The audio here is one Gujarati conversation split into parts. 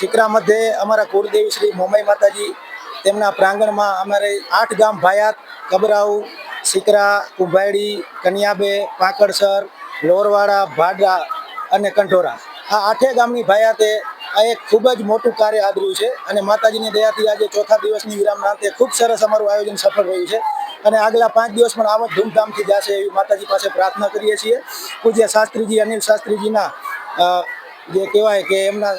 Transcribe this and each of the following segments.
શિકરા મધ્યે અમારા કુળદેવી શ્રી મોમાઈ માતાજી તેમના પ્રાંગણમાં અમારે આઠ ગામ ભાયાત, કબરાઉ શિકરા કુંભાયડી, કન્યાબે, પાકડસર, લોરવાડા, ભાડા અને કંઠોરા. આ આઠે ગામની ભાયાતે આ એક ખૂબ જ મોટું કાર્ય આદર્યું છે અને માતાજીની દયાથી આજે ચોથા દિવસની વિરામના અંતે ખૂબ સરસ અમારું આયોજન સફળ રહ્યું છે અને આગલા પાંચ દિવસ પણ આવા જ ધૂમધામથી જશે એવી માતાજી પાસે પ્રાર્થના કરીએ છીએ. પૂજ્ય શાસ્ત્રીજી, અનિલ શાસ્ત્રીજીના જે કહેવાય કે એમના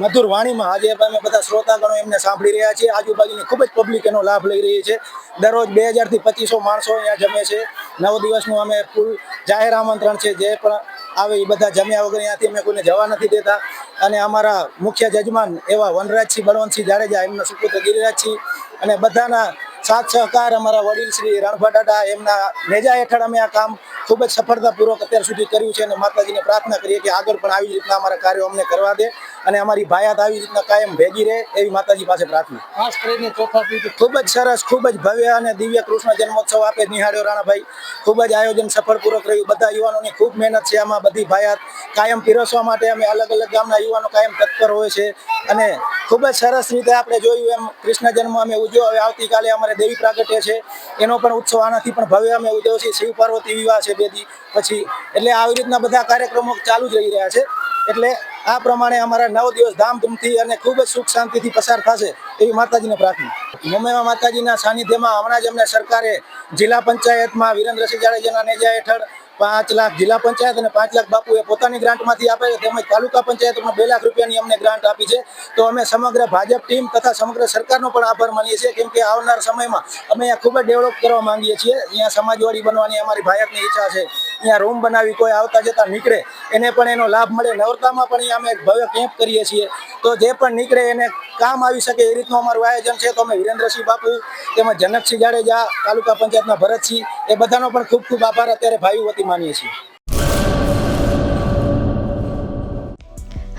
મધુર વાણીમાં આજે અમે બધા શ્રોતાગણો એમને સાંભળી રહ્યા છીએ. આજુબાજુની ખૂબ જ પબ્લિક એનો લાભ લઈ રહી છે. દરરોજ બે હજારથી પચીસો માણસો અહીંયા જમે છે. નવ દિવસનું અમે ફૂલ જાહેર આમંત્રણ છે. જે પણ આવે એ બધા જમ્યા વગર અહીંયાથી અમે કોઈને જવા નથી દેતા. અને અમારા મુખ્ય જજમાન એવા વનરાજસિંહ બળવંતસિંહ જાડેજા એમના સુપુત્ર ગિરિરાજસિંહ અને બધાના સાથ સહકાર અમારા વડીલ શ્રી રણભટાટા એમના નેજા હેઠળ અમે આ કામ ખૂબ જ સફળતાપૂર્વક અત્યાર સુધી કર્યું છે અને માતાજીને પ્રાર્થના કરીએ કે આગળ પણ આવી રીતના અમારા કાર્યો અમને કરવા દે અને અમારી ભાયાત આવી રીતના કાયમ ભેગી રહે એવી માતાજી પાસે પ્રાર્થના. ખાસ કરીને ચોથા ખૂબ જ સરસ ખૂબ જ ભવ્ય અને દિવ્ય કૃષ્ણ જન્મોત્સવ આપે નિહાળ્યો રાણાભાઈ. ખૂબ જ આયોજન સફળપૂર્વક રહ્યું. બધા યુવાનોની ખૂબ મહેનત છે આમાં બધી ભાયાત કાયમ પીરસવા માટે અમે અલગ અલગ ગામના યુવાનો કાયમ તત્પર હોય છે અને ખૂબ જ સરસ રીતે આપણે જોયું એમ. કૃષ્ણ જન્મ અમે ઉજવ્યો. હવે આવતીકાલે અમારે દેવી પ્રાગટ્ય છે. એનો પણ ઉત્સવ આનાથી પણ ભવ્ય અમે ઉજવ્યો છીએ. શિવ પાર્વતી વિવાહ છે બેદી પછી. એટલે આવી રીતના બધા કાર્યક્રમો ચાલુ જ રહી રહ્યા છે. એટલે આ પ્રમાણે અમારા નવ દિવસ ધામધૂમથી અને ખૂબ જ સુખ શાંતિથી પસાર થશે એવી માતાજીને પ્રાર્થના. મુંબઈમાં માતાજીના સાનિધ્યમાં હમણાં જ અમને સરકારે જિલ્લા પંચાયતમાં વિરેન્દ્રસિંહ જાડેજાના નેજા હેઠળ પાંચ લાખ જિલ્લા પંચાયત અને પાંચ લાખ બાપુએ પોતાની ગ્રાન્ટમાંથી આપે છે. તેમજ તાલુકા પંચાયતમાં બે લાખ રૂપિયાની અમને ગ્રાન્ટ આપી છે. તો અમે સમગ્ર ભાજપ ટીમ તથા સમગ્ર સરકારનો પણ આભાર માનીએ છીએ. કેમ કે આવનાર સમયમાં અમે અહીંયા ખૂબ જ ડેવલપ કરવા માંગીએ છીએ. અહીંયા સમાજવાડી બનવાની અમારી ભાયતની ઈચ્છા છે. અહીંયા રૂમ બનાવી કોઈ આવતા જતા નીકળે, એને પણ એનો લાભ મળે. નવરતામાં પણ અમે એક ભવ્ય કેમ્પ કરીએ છીએ. તો જે પણ નીકળે એને કામ આવી શકે એ રીતનું અમારું આયોજન છે. તો અમે વિરેન્દ્રસિંહ બાપુ તેમજ જનકસિંહ જાડેજા તાલુકા પંચાયતના ભરતસિંહ એ બધાનો પણ ખૂબ ખૂબ આભાર. અત્યારે ભાઈઓ વતી માનીએ છીએ.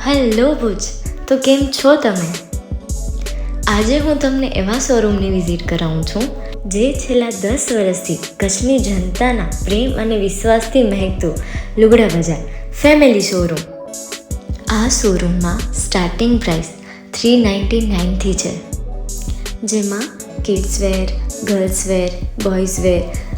હેલો ભુજ, તો કેમ છો તમે? આજે હું તમને એવા શોરૂમની વિઝિટ કરાવું છું, જે છેલ્લા દસ વર્ષથી કચ્છની જનતાના પ્રેમ અને વિશ્વાસથી મહેકતું લુગડા બજાર ફેમિલી શોરૂમ આ શોરૂમમાં સ્ટાર્ટિંગ પ્રાઇસ થ્રી નાઇન્ટી નાઇનથી છે. જેમાં kids wear girls wear boys wear